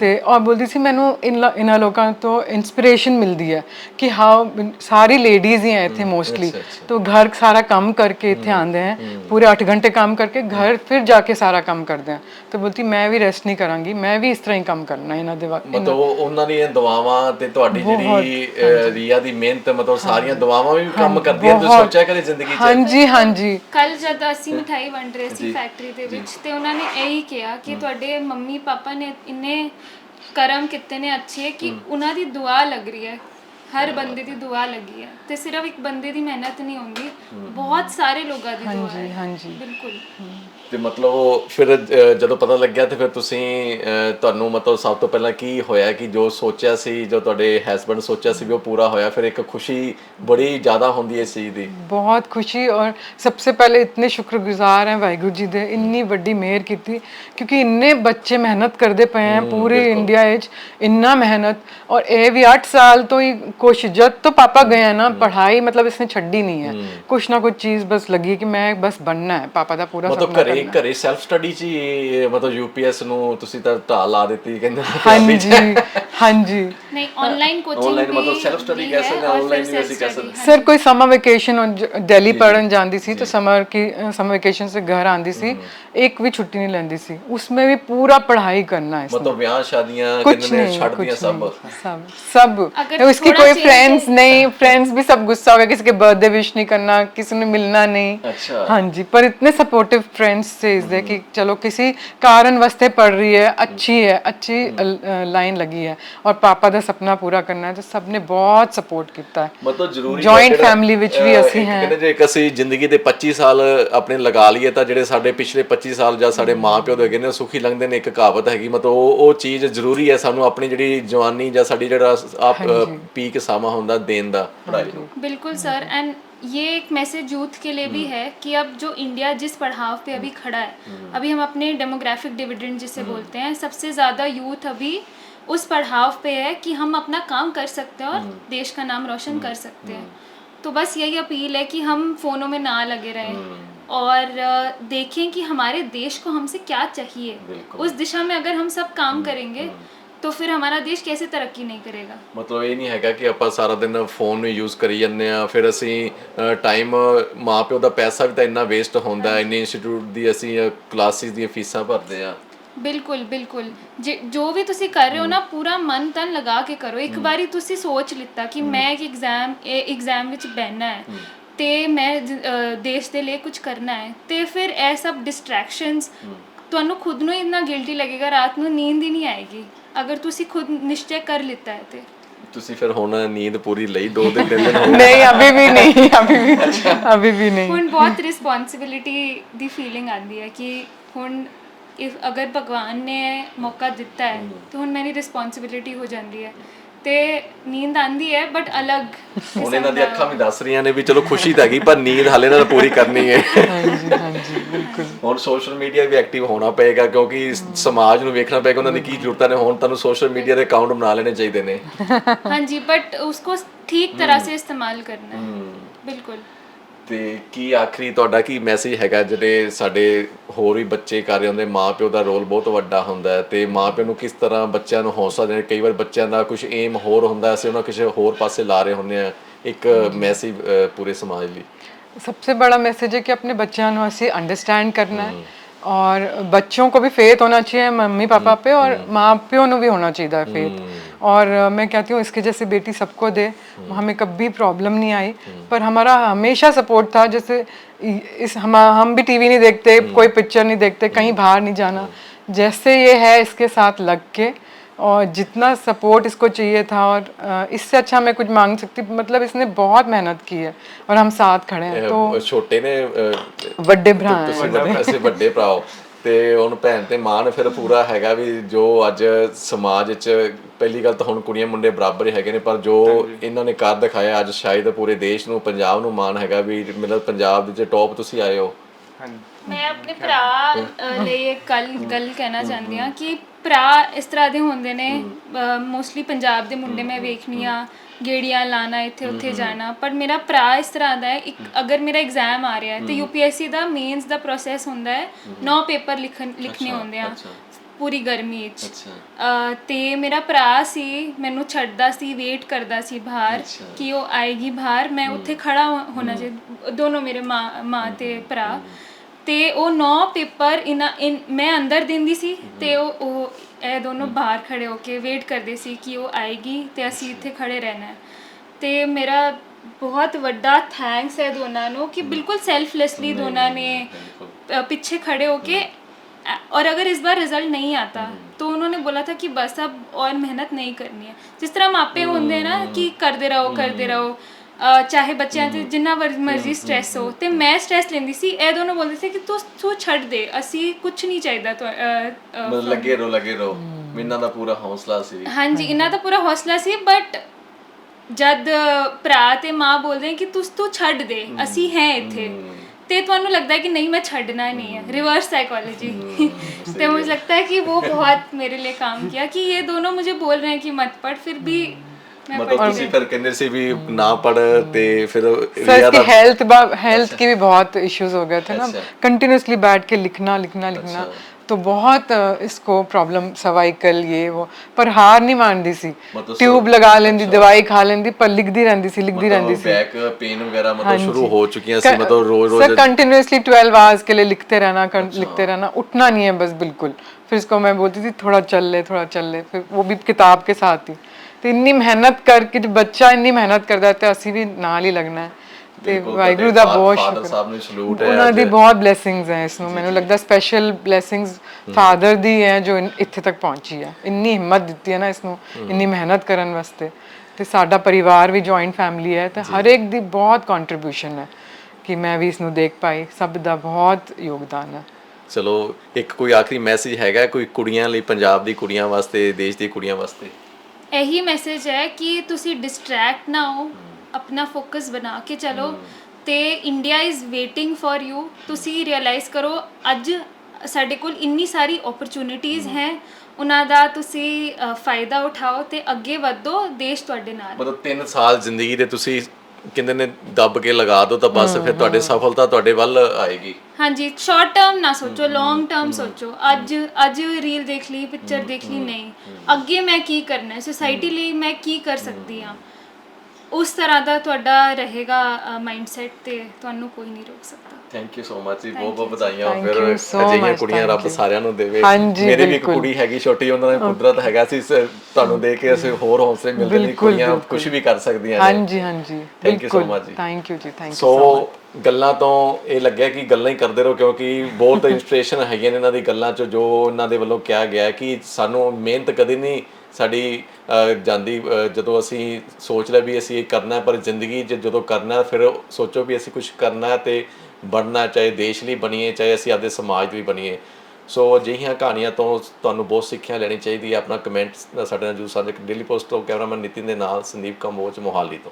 ਤੇ ਔਰ ਬੋਲਦੀ ਸੀ ਮੈਨੂੰ ਇਹਨਾਂ ਲੋਕਾਂ ਤੋਂ ਇਨਸਪੀਰੇਸ਼ਨ ਮਿਲਦੀ ਹੈ ਕਿ ਹਾਉ ਸਾਰੀ ਲੇਡੀਜ਼ ਹੀ ਆ ਇੱਥੇ ਮੋਸਟਲੀ ਤੋ ਘਰ ਸਾਰਾ ਕੰਮ ਕਰਕੇ ਇੱਥੇ ਆਂਦੇ ਹੈ ਪੂਰੇ 8 ਘੰਟੇ ਕੰਮ ਕਰਕੇ ਘਰ ਫਿਰ ਜਾ ਕੇ ਸਾਰਾ ਕੰਮ ਕਰਦੇ ਆ ਤੇ ਬੋਲਦੀ ਮੈਂ ਵੀ ਰੈਸਟ ਨਹੀਂ ਕਰਾਂਗੀ ਮੈਂ ਵੀ ਇਸ ਤਰ੍ਹਾਂ ਹੀ ਕੰਮ ਕਰਨਾ ਇਹਨਾਂ ਦੇ ਵਕਤ ਮਤਲਬ ਉਹਨਾਂ ਦੀਆਂ ਦੁਆਵਾਂ ਤੇ ਤੁਹਾਡੀ ਜਿਹੜੀ ਰੀਆ ਦੀ ਮਿਹਨਤ ਮਤਲਬ ਸਾਰੀਆਂ ਦੁਆਵਾਂ ਵੀ ਕੰਮ ਕਰਦੀਆਂ ਤੁਸੀਂ ਸੋਚਿਆ ਕਦੇ ਜ਼ਿੰਦਗੀ 'ਚ? ਹਾਂਜੀ ਹਾਂਜੀ। ਕੱਲ ਜਦ ਅਸੀਂ ਮਠਾਈ ਵੰਡ ਰਹੇ ਸੀ ਫੈਕਟਰੀ ਦੇ ਵਿੱਚ ਤੇ ਉਹਨਾਂ ਨੇ ਇਹੀ ਕਿਹਾ ਕਿ ਤੁਹਾਡੇ ਮੰਮੀ ਪਾਪਾ ਨੇ ਇੰਨੇ ਕਰਮ ਕੀਤੇ ਨੇ ਅੱਛੇ ਕਿ ਉਹਨਾਂ ਦੀ ਦੁਆ ਲੱਗ ਰਹੀ ਹੈ। ਹਰ ਬੰਦੇ ਦੀ ਦੁਆ ਲੱਗੀ ਹੈ। ਤੇ ਸਿਰਫ ਇੱਕ ਬੰਦੇ ਦੀ ਮਿਹਨਤ ਨਹੀਂ ਹੁੰਦੀ ਬਹੁਤ ਸਾਰੇ ਲੋਕਾਂ ਦੀ ਦੁਆ ਹੈ। हाँ जी ਬਿਲਕੁਲ ਤੇ ਮਤਲਬ ਫਿਰ ਜਦੋਂ ਪਤਾ ਲੱਗਿਆ ਤੇ ਫਿਰ ਤੁਸੀਂ ਤੁਹਾਨੂੰ ਮਤਲਬ ਸਭ ਤੋਂ ਪਹਿਲਾਂ ਕੀ ਹੋਇਆ ਕਿ ਜੋ ਸੋਚਿਆ ਸੀ ਜੋ ਤੁਹਾਡੇ ਹਸਬੰਡ ਸੋਚਿਆ ਸੀ ਵੀ ਉਹ ਪੂਰਾ ਹੋਇਆ ਫਿਰ ਇੱਕ ਖੁਸ਼ੀ ਬੜੀ ਜ਼ਿਆਦਾ ਹੁੰਦੀ ਹੈ ਇਸ ਦੀ? ਬਹੁਤ ਖੁਸ਼ੀ ਔਰ ਸਭ ਤੋਂ ਪਹਿਲੇ ਇਤਨੇ ਸ਼ੁਕਰਗੁਜ਼ਾਰ ਹਾਂ ਵਾਹਿਗੁਰੂ ਜੀ ਦੇ ਇੰਨੀ ਵੱਡੀ ਮਿਹਰ ਕੀਤੀ ਕਿਉਂਕਿ ਇੰਨੇ ਬੱਚੇ ਮਿਹਨਤ ਕਰਦੇ ਪਏ ਆ ਪੂਰੇ ਇੰਡੀਆ ਵਿੱਚ ਇੰਨਾ ਮਿਹਨਤ ਔਰ ਇਹ ਵੀ 8 ਸਾਲ ਤੋਂ ਹੀ ਕੋਸ਼ਿਸ਼ ਜਦ ਤੋਂ ਪਾਪਾ ਗਏ ਨਾ ਪੜ੍ਹਾਈ ਮਤਲਬ ਇਸਨੇ ਛੱਡੀ ਨਹੀਂ ਹੈ। ਕੁਛ ਨਾ ਕੁਛ ਚੀਜ਼ ਬਸ ਲੱਗੀ ਕਿ ਮੈਂ ਬਸ ਬਣਨਾ ਹੈ ਪਾਪਾ ਦਾ ਪੂਰਾ ਸੁਪਨਾ ਘਰੇ ਘਰੇ ਸੈਲਫ ਸਟੱਡੀ 'ਚ ਹੀ ਮਤਲਬ ਯੂਪੀਐਸ ਨੂੰ ਤੁਸੀਂ ਤਾਂ ਢਾਲ ਲਾ ਦਿੱਤੀ ਕਹਿੰਦੇ ਹਾਂਜੀ। हाँ जी। सर कोई समर वेकेशन दिल्ली पढ़न तो मतलब सब। सब उसकी कोई फ्रेंड्स नहीं फ्रेंड्स भी सब गुस्सा हो गया किसी के बर्थडे विश नहीं करना किसी ने मिलना नहीं। हाँ जी पर इतने सपोर्टिव फ्रेंड्स इस कि चलो किसी कारण वास्ते पढ़ रही है अच्छी है अच्छी लाइन लगी है। ਔਰ ਪਾਪਾ ਦਾ ਸੁਪਨਾ ਪੂਰਾ ਕਰਨਾ ਹੈ ਤੇ ਸਭ ਨੇ ਬਹੁਤ ਸਪੋਰਟ ਕੀਤਾ ਹੈ ਮਤਲਬ ਜ਼ਰੂਰੀ ਜੁਆਇੰਟ ਫੈਮਿਲੀ ਵਿੱਚ ਵੀ ਅਸੀਂ ਹਾਂ ਕਹਿੰਦੇ ਜੇ ਇੱਕ ਜ਼ਿੰਦਗੀ ਦੇ 25 ਸਾਲ ਆਪਣੇ ਲਗਾ ਲਈਏ ਤਾਂ ਜਿਹੜੇ ਸਾਡੇ ਪਿਛਲੇ 25 ਸਾਲ ਜਾਂ ਸਾਡੇ ਮਾਪਿਓ ਦੇ ਕਹਿੰਦੇ ਸੁਖੀ ਲੰਘਦੇ ਨੇ ਇੱਕ ਕਹਾਵਤ ਹੈਗੀ ਮਤਲਬ ਉਹ ਉਹ ਚੀਜ਼ ਜ਼ਰੂਰੀ ਹੈ ਸਾਨੂੰ ਆਪਣੀ ਜਿਹੜੀ ਜਵਾਨੀ ਜਾਂ ਸਾਡੀ ਜਿਹੜਾ ਆਪ ਪੀਕ ਸਮਾਂ ਹੁੰਦਾ ਦੇਣ ਦਾ ਬਿਲਕੁਲ ਸਰ ਐਂਡ ये एक मैसेज यूथ के लिए भी है कि अब जो इंडिया जिस पड़ाव पे अभी खड़ा है अभी हम अपने डेमोग्राफिक डिविडेंड जिसे बोलते हैं सबसे ज़्यादा यूथ अभी उस पड़ाव पे है कि हम अपना काम कर सकते हैं और देश का नाम रोशन कर सकते हैं। तो बस यही अपील है कि हम फ़ोनों में ना लगे रहें और देखें कि हमारे देश को हमसे क्या चाहिए। उस दिशा में अगर हम सब काम करेंगे तो फिर हमारा देश कैसे तरक्की नहीं करेगा ਮਤਲਬ ਇਹ ਨਹੀਂ ਹੈਗਾ ਕਿ ਆਪਾਂ ਸਾਰਾ ਦਿਨ ਫੋਨ ਨੂੰ ਯੂਜ਼ ਕਰੀ ਜਾਂਦੇ ਆ ਫਿਰ ਅਸੀਂ ਟਾਈਮ ਮਾਪਿਓ ਦਾ ਪੈਸਾ ਵੀ ਤਾਂ ਇੰਨਾ ਵੇਸਟ ਹੁੰਦਾ ਹੈ ਇੰਨੇ ਇੰਸਟੀਚਿਊਟ ਦੀ ਅਸੀਂ ਕਲਾਸਿਸ ਦੀਆਂ ਫੀਸਾਂ ਭਰਦੇ ਆ ਬਿਲਕੁਲ ਬਿਲਕੁਲ ਜੇ ਜੋ ਵੀ ਤੁਸੀਂ ਕਰ ਰਹੇ ਹੋ ਨਾ ਪੂਰਾ ਮਨ ਤਨ ਲਗਾ ਕੇ ਕਰੋ ਇੱਕ ਵਾਰੀ ਤੁਸੀਂ ਸੋਚ ਲਿੱਤਾ ਕਿ ਮੈਂ ਇੱਕ ਐਗਜ਼ਾਮ ਇਹ ਐਗਜ਼ਾਮ ਵਿੱਚ ਬਹਿਣਾ ਹੈ ਤੇ ਮੈਂ ਜ- ਅਹ ਦੇਸ਼ ਦੇ ਲਈ ਕੁਝ ਕਰਨਾ ਹੈ ਤੇ ਫਿਰ ਇਹ ਸਭ ਡਿਸਟਰੈਕਸ਼ਨਸ ਤੁਹਾਨੂੰ ਖੁਦ ਨੂੰ ਇੰਨਾ ਗਿਲਟੀ ਲੱਗੇਗਾ ਰਾਤ ਨੂੰ ਨੀਂਦ ਹੀ ਨਹੀਂ ਆਏਗੀ ਅਗਰ ਤੁਸੀਂ ਖੁਦ ਨਿਸ਼ਚੈ ਕਰ ਲਿੱਤਾ ਹੈ ਤੇ। ਤੁਸੀਂ ਫਿਰ ਹੁਣ ਨੀਂਦ ਪੂਰੀ ਲਈ ਦੋ ਦਿਨ ਤਿੰਨ ਦਿਨ ਹੋ ਗਏ ਨਹੀਂ ਅਭੀ ਵੀ ਨਹੀਂ ਅਭੀ ਵੀ ਅਭੀ ਵੀ ਨਹੀਂ। ਹੁਣ ਬਹੁਤ ਰਿਸਪੌਂਸਿਬਿਲਿਟੀ ਦੀ ਫੀਲਿੰਗ ਆਂਦੀ ਹੈ ਕਿ ਹੁਣ ਇਫ ਅਗਰ ਭਗਵਾਨ ਨੇ ਮੌਕਾ ਦਿੱਤਾ ਹੈ ਤਾਂ ਹੁਣ ਮੇਰੀ ਰਿਸਪੌਂਸਿਬਿਲਿਟੀ ਹੋ ਜਾਂਦੀ ਹੈ। ਤੇ ਨੀਂਦ ਆਂਦੀ ਹੈ ਬਟ ਅਲੱਗ ਹੁਣ ਇਹਨਾਂ ਦੀ ਅੱਖਾਂ ਵੀ ਦੱਸ ਰਹੀਆਂ ਨੇ ਵੀ ਚਲੋ ਖੁਸ਼ੀ ਤਾਂ ਗਈ ਪਰ ਨੀਂਦ ਹਾਲੇ ਨਾਲ ਪੂਰੀ ਕਰਨੀ ਹੈ। ਹਾਂਜੀ ਹਾਂਜੀ ਬਿਲਕੁਲ। ਹੁਣ ਸੋਸ਼ਲ ਮੀਡੀਆ ਵੀ ਕਿਉਂਕਿ ਸਮਾਜ ਨੂੰ ਵੇਖਣਾ ਪਏਗਾ ਉਹਨਾਂ ਦੀ ਕੀ ਜ਼ਰੂਰਤਾਂ ਨੇ ਹੁਣ ਤੁਹਾਨੂੰ ਸੋਸ਼ਲ ਮੀਡੀਆ ਦੇ ਅਕਾਊਂਟ ਬਣਾ ਲੈਣੇ ਚਾਹੀਦੇ ਨੇ। ਹਾਂਜੀ ਬਟ ਉਸਕੋ ਠੀਕ ਤਰ੍ਹਾਂ ਸੇ ਇਸਤੇਮਾਲ ਕਰਨਾ ਬਿਲਕੁਲ। ਤੇ ਕੀ ਆਖਰੀ ਤੁਹਾਡਾ ਕੀ ਮੈਸੇਜ ਹੈਗਾ ਜਿਹੜੇ ਸਾਡੇ ਹੋਰ ਵੀ ਬੱਚੇ ਕਰ ਰਹੇ ਹੁੰਦੇ ਮਾਪਿਓ ਦਾ ਰੋਲ ਬਹੁਤ ਵੱਡਾ ਹੁੰਦਾ ਹੈ ਤੇ ਮਾਪਿਓ ਨੂੰ ਕਿਸ ਤਰ੍ਹਾਂ ਬੱਚਿਆਂ ਨੂੰ ਹੌਸਲਾ ਦੇਣਾ ਕਈ ਵਾਰ ਬੱਚਿਆਂ ਦਾ ਕੁਝ ਏਮ ਹੋਰ ਹੁੰਦਾ ਅਸੀਂ ਉਹਨਾਂ ਕਿਸੇ ਹੋਰ ਪਾਸੇ ਲਾ ਰਹੇ ਹੁੰਦੇ ਆ ਇੱਕ ਮੈਸੇਜ ਪੂਰੇ ਸਮਾਜ ਲਈ सबसे बड़ा मैसेज है कि अपने बच्चों ਨੂੰ ਅਸੀਂ ਅੰਡਰਸਟੈਂਡ ਕਰਨਾ ਹੈ और बच्चों को भी फेथ होना चाहिए मम्मी पापा पे और माँ प्यो ਨੂੰ भी होना चाहिए फेथ और मैं कहती हूँ इसके जैसे बेटी सबको दे हमें कभी प्रॉब्लम नहीं आई पर हमारा हमेशा सपोर्ट था जैसे इस हम हम भी टीवी नहीं देखते कोई पिक्चर नहीं देखते कहीं बाहर नहीं जाना। जैसे ये है इसके साथ लग के और जितना सपोर्ट इसको चाहिए था और अ, इससे अच्छा मैं कुछ मांग सकती मतलब इसने बहुत मेहनत की है और हम साथ खड़े हैं तो ਇਹ ਛੋਟੇ ਨੇ ਅਹ, ਵੱਡੇ ਭਰਾ ਹੈ ਤੁਸੀਂ ਵੱਡੇ ਅਸੀਂ ਵੱਡੇ ਭਰਾ ਹੋ ਤੇ ਹੁਣ ਭੈਣ ਤੇ ਮਾਣ ਫਿਰ ਪੂਰਾ ਹੈਗਾ ਵੀ ਜੋ ਅੱਜ ਸਮਾਜ ਵਿੱਚ ਪਹਿਲੀ ਗੱਲ ਤਾਂ ਹੁਣ ਕੁੜੀਆਂ ਮੁੰਡੇ ਬਰਾਬਰ ਹੀ ਹੈਗੇ ਨੇ ਪਰ ਜੋ ਇਹਨਾਂ ਨੇ ਕਰ ਦਿਖਾਇਆ ਅੱਜ ਸ਼ਾਇਦ ਪੂਰੇ ਦੇਸ਼ ਨੂੰ ਪੰਜਾਬ ਨੂੰ ਮਾਣ ਹੈਗਾ ਵੀ ਮਤਲਬ ਪੰਜਾਬ ਦੇ ਵਿੱਚ ਟੌਪ ਤੁਸੀਂ ਆਏ ਹੋ ਮੈਂ ਆਪਣੇ ਭਰਾ ਅ, ਲਈ ਇੱਕ ਗੱਲ ਗੱਲ ਕਹਿਣਾ ਚਾਹੁੰਦੀ ਹਾਂ ਕਿ ਭਰਾ ਇਸ ਤਰ੍ਹਾਂ ਦੇ ਹੁੰਦੇ ਨੇ ਮੋਸਟਲੀ ਪੰਜਾਬ ਦੇ ਮੁੰਡੇ ਮੈਂ ਵੇਖਣੀ ਆ ਗੇੜੀਆਂ ਲਾਣਾ ਇੱਥੇ ਉੱਥੇ ਜਾਣਾ। ਪਰ ਮੇਰਾ ਭਰਾ ਇਸ ਤਰ੍ਹਾਂ ਦਾ ਹੈ ਇੱਕ ਅਗਰ ਮੇਰਾ ਐਗਜ਼ਾਮ ਆ ਰਿਹਾ ਹੈ ਤੇ ਯੂਪੀਐਸਸੀ ਦਾ ਮੇਨਸ ਦਾ ਪ੍ਰੋਸੈਸ ਹੁੰਦਾ ਹੈ ਨੌ ਪੇਪਰ ਲਿਖਣ ਲਿਖਣੇ ਹੁੰਦੇ ਆ ਪੂਰੀ ਗਰਮੀ ਵਿੱਚ। ਅ, ਤੇ ਮੇਰਾ ਭਰਾ ਸੀ ਮੈਨੂੰ ਛੱਡਦਾ ਸੀ ਵੇਟ ਕਰਦਾ ਸੀ ਬਾਹਰ ਕਿ ਉਹ ਆਏਗੀ ਬਾਹਰ ਮੈਂ ਉੱਥੇ ਖੜਾ ਹੋ- ਹੋਣਾ ਚਾਹੀਦਾ ਦੋਨੋਂ ਮੇਰੇ ਮਾਂ ਮਾਂ ਤੇ ਭਰਾ। ਤੇ ਉਹ ਨੌ ਪੇਪਰ ਇਨ ਮੈਂ ਅੰਦਰ ਦਿੰਦੀ ਸੀ ਤੇ ਉਹ ਉਹ ਇਹ ਦੋਨੋਂ ਬਾਹਰ ਖੜੇ ਹੋ ਕੇ ਵੇਟ ਕਰਦੇ ਸੀ ਕਿ ਉਹ ਆਏਗੀ ਤੇ ਅਸੀਂ ਇੱਥੇ ਖੜੇ ਰਹਿਣਾ ਹੈ ਤੇ ਮੇਰਾ ਬਹੁਤ ਵੱਡਾ ਥੈਂਕਸ ਹੈ ਦੋਨਾਂ ਨੂੰ ਕਿ ਬਿਲਕੁਲ ਸੈਲਫਲੈਸਲੀ ਦੋਨਾਂ ਨੇ अ, पीछे खड़े होके अ, और अगर इस बार रिजल्ट नहीं आता तो उन्होंने बोला था कि बस अब और मेहनत नहीं करनी है जिस तरह मापे होंगे ना कि करते रहो करते रहो ਅ, ਚਾਹੇ ਬੱਚਿਆਂ ਤੇ ਜਿੰਨਾ ਵਰ- ਮਰਜ਼ੀ ਸਟ੍ਰੈਸ ਹੋ ਤੇ ਮੈਂ ਸਟ੍ਰੈਸ ਲੈਂਦੀ ਸੀ ਇਹ ਦੋਨੋਂ ਬੋਲਦੇ ਸੀ ਕਿ ਤੂੰ ਤੂੰ ਛੱਡ ਦੇ ਅਸੀਂ ਕੁਝ ਨਹੀਂ ਚਾਹੀਦਾ ਤੁਹਾ- ਅ, ਅ, ਮਤਲਬ ਲੱਗੇ ਰਹੋ ਲੱਗੇ ਰਹੋ ਇਹਨਾਂ ਦਾ ਪੂਰਾ ਹੌਸਲਾ ਸੀ ਹਾਂਜੀ ਇਹਨਾਂ ਦਾ ਪੂਰਾ ਹੌਸਲਾ ਸੀ ਬਟ ਜਦ ਭਰਾ ਤੇ ਮਾਂ ਬੋਲਦੇ ਨੇ ਕਿ ਤੂੰ ਤੂੰ ਛੱਡ ਦੇ ਅਸੀਂ ਹੈ ਇੱਥੇ ਤੇ ਤੁਹਾਨੂੰ ਲੱਗਦਾ ਹੈ ਕਿ ਨਹੀਂ ਮੈਂ ਛੱਡਣਾ नहीं है रिवर्स साइकोलॉजी तो मुझे लगता है कि वो बहुत मेरे लिए काम किया कि ये दोनों मुझे बोल रहे हैं कि मत पढ़ फिर भी मैं ਮਤਲਬ ਤੁਸੀਂ ਫਿਰ ਕਹਿੰਦੇ ਸੀ ਵੀ ਨਾ ਪੜ ਤੇ ਫਿਰ सर ਰਿਆ इसकी ਦਾ हेल्थ हेल्थ की भी बहुत इश्यूज हो गए थे ना कंटिन्यूसली बैठ के लिखना लिखना लिखना तो बहुत अ, इसको प्रॉब्लम सर्वाइकल ये वो पर हार नहीं मानती सी मतलब ट्यूब लगा लेंदी दवाई खा लेंदी पर लिखदी रहंदी सी लिखदी रहंदी सी ਬੈਕ ਪੇਨ ਵਗੈਰਾ ਮਤਲਬ ਸ਼ੁਰੂ ਹੋ ਚੁੱਕੀਆਂ ਸੀ ਮਤਲਬ ਰੋਜ਼ सर ਰੋਜ਼ कंटिन्यूसली ट्वेल्व आवर्स के लिए लिखते रहना कर, लिखते रहना उठना नहीं है बस बिल्कुल फिर इसको मैं बोलती थी थोड़ा चल ले थोड़ा चल ले फिर वो भी किताब के साथ ही ਤੇ ਇੰਨੀ ਮਿਹਨਤ ਕਰਕੇ ਜੇ ਬੱਚਾ ਇੰਨੀ ਮਿਹਨਤ ਕਰਦਾ ਤੇ ਅਸੀਂ ਵੀ ਨਾਲ ਹੀ ਲੱਗਣਾ ਹੈ। ਤੇ ਵਾਹਿਗੁਰੂ ਦਾ ਬਹੁਤ ਸ਼ੁਕਰ। ਉਹਨਾਂ ਦੀ ਬਹੁਤ ਬਲੇਸਿੰਗਸ ਹੈ ਇਸ ਨੂੰ। ਮੈਨੂੰ ਲੱਗਦਾ ਸਪੈਸ਼ਲ ਬਲੇਸਿੰਗਸ ਫਾਦਰ ਦੀ ਹੈ ਜੋ ਇੱਥੇ ਤੱਕ ਪਹੁੰਚੀ ਹੈ। ਇੰਨੀ ਹਿੰਮਤ ਦਿੱਤੀ ਹੈ ਨਾ ਇਸ ਨੂੰ ਇੰਨੀ ਮਿਹਨਤ ਕਰਨ ਵਾਸਤੇ। ਤੇ ਸਾਡਾ ਪਰਿਵਾਰ ਵੀ ਜੁਆਇੰਟ ਫੈਮਿਲੀ ਹੈ ਤੇ ਹਰ ਇੱਕ ਦੀ ਬਹੁਤ ਕੰਟਰੀਬਿਊਸ਼ਨ ਹੈ ਕਿ ਮੈਂ ਵੀ ਇਸ ਨੂੰ ਦੇਖ ਪਾਈ। ਸਭ ਦਾ ਬਹੁਤ ਯੋਗਦਾਨ ਹੈ। ਚਲੋ ਇੱਕ ਕੋਈ ਆਖਰੀ ਮੈਸੇਜ ਹੈਗਾ ਕੋਈ ਕੁੜੀਆਂ ਲਈ ਪੰਜਾਬ ਦੀ ਕੁੜੀਆਂ ਵਾਸਤੇ ਦੇਸ਼ ਦੀ ਕੁੜੀਆਂ ਵਾਸਤੇ? ਇਹੀ ਮੈਸੇਜ ਹੈ ਕਿ ਤੁਸੀਂ ਡਿਸਟਰੈਕਟ ਨਾ ਹੋ ਆਪਣਾ ਫੋਕਸ ਬਣਾ ਕੇ ਚਲੋ ਤੇ India is waiting for you ਤੁਸੀਂ ਰਿਅਲਾਈਜ਼ ਕਰੋ ਅੱਜ ਸਾਡੇ ਕੋਲ ਇੰਨੀ ਸਾਰੀ ਓਪਰਚ्युनिटीज ਹੈ ਉਹਨਾਂ ਦਾ ਤੁਸੀਂ ਫਾਇਦਾ ਉਠਾਓ ਤੇ ਅੱਗੇ ਵਧੋ ਦੇਸ਼ ਤੁਹਾਡੇ ਨਾਲ। ਮਤਲਬ 3 ਸਾਲ ਜ਼ਿੰਦਗੀ ਦੇ ਤੁਸੀਂ ਕਹਿੰਦੇ ਨੇ ਦੱਬ ਕੇ ਲਗਾ ਦਿਓ ਤਾਂ ਬਸ ਫਿਰ ਤੁਹਾਡੇ ਸਫਲਤਾ ਤੁਹਾਡੇ ਵੱਲ ਆਏਗੀ। ਹਾਂਜੀ ਸ਼ਾਰਟ ਟਰਮ ਨਾ ਸੋਚੋ ਲੌਂਗ ਟਰਮ ਸੋਚੋ। ਅੱਜ ਅੱਜ ਰੀਲ ਦੇਖ ਲਈ ਪਿਕਚਰ ਦੇਖ ਲਈ ਨਹੀਂ। ਅੱਗੇ ਮੈਂ ਕੀ ਕਰਨਾ ਹੈ? ਸੋਸਾਇਟੀ ਲਈ ਮੈਂ ਕੀ ਕਰ ਸਕਦੀ ਹਾਂ? ਉਸ ਤਰ੍ਹਾਂ ਦਾ ਤੁਹਾਡਾ ਰਹੇਗਾ ਮਾਈਂਡਸੈਟ ਤੇ ਤੁਹਾਨੂੰ ਕੋਈ ਨਹੀਂ ਰੋਕ ਸਕਦਾ। ਥੈਂਕ ਯੂ ਸੋ ਮਚ ਜੀ ਬਹੁਤ ਬਹੁਤ ਵਧਾਈਆਂ ਫਿਰ ਅਜਿਹੀਆਂ ਕੁੜੀਆਂ ਰੱਬ. ਸਾਰਿਆਂ ਨੂੰ ਦੇਵੇ ਮੇਰੇ ਵੀ ਇੱਕ। ਕੁੜੀ ਹੈਗੀ ਛੋਟੀ ਉਹਨਾਂ ਦਾ ਕੁਦਰਤ ਹੈਗਾ ਸੀ ਸ- ਤੁਹਾਨੂੰ ਦੇਖ ਕੇ ਅਸੀਂ ਹੋਰ ਹੌਸਲੇ ਮਿਲਦੇ ਨੇ ਕੁੜੀਆਂ। ਕੁਝ ਵੀ ਕਰ ਸਕਦੀਆਂ ਨੇ ਹਾਂਜੀ ਹਾਂਜੀ you so ਬਿਲਕੁਲ much ਜੀ। ਥੈਂਕ ਯੂ ਜੀ ਥੈਂਕ ਯੂ ਸੋ ਗੱਲਾਂ ਤੋਂ ਇਹ ਲੱਗਿਆ ਕਿ ਗੱਲਾਂ ਹੀ ਕਰਦੇ ਰਹੋ ਕਿਉਂਕਿ ਬਹੁਤ ਇਨਸਪੀਰੇਸ਼ਨ ਹੈਗੀਆਂ ਨੇ ਇਹਨਾਂ ਦੀ ਗੱਲਾਂ 'ਚ ਜੋ ਇਹਨਾਂ ਦੇ ਵੱਲੋਂ ਕਿਹਾ ਗਿਆ ਕਿ ਸਾਨੂੰ ਮਿਹਨਤ ਕਦੇ ਨਹੀਂ ਸਾਡੀ ਜਾਂਦੀ ਜਦੋਂ ਅਸੀਂ ਸੋਚ ਲਿਆ ਵੀ ਅਸੀਂ ਇਹ ਕਰਨਾ ਪਰ ਜ਼ਿੰਦਗੀ 'ਚ ਜਦੋਂ ਕਰਨਾ ਫਿਰ ਸੋਚੋ ਵੀ ਅਸੀਂ ਕੁਝ ਕਰਨਾ ਤੇ ਬਣਨਾ ਚਾਹੇ, ਦੇਸ਼ ਲਈ ਬਣੀਏ, ਚਾਹੇ ਅਸੀਂ ਆਪਦੇ ਸਮਾਜ ਲਈ ਬਣੀਏ। ਸੋ ਅਜਿਹੀਆਂ ਕਹਾਣੀਆਂ ਤੋਂ ਤੁਹਾਨੂੰ ਬਹੁਤ ਸਿੱਖਿਆ ਲੈਣੀ ਚਾਹੀਦੀ ਹੈ। ਆਪਣਾ ਕਮੈਂਟ ਸਾਡੇ ਨਾਲ ਜੂ ਸਾਡੇ ਡੇਲੀ ਪੋਸਟ ਤੋਂ ਕੈਮਰਾਮੈਨ ਨਿਤਿਨ ਦੇ ਨਾਲ ਸੰਦੀਪ ਕੰਬੋਜ ਮੋਹਾਲੀ ਤੋਂ।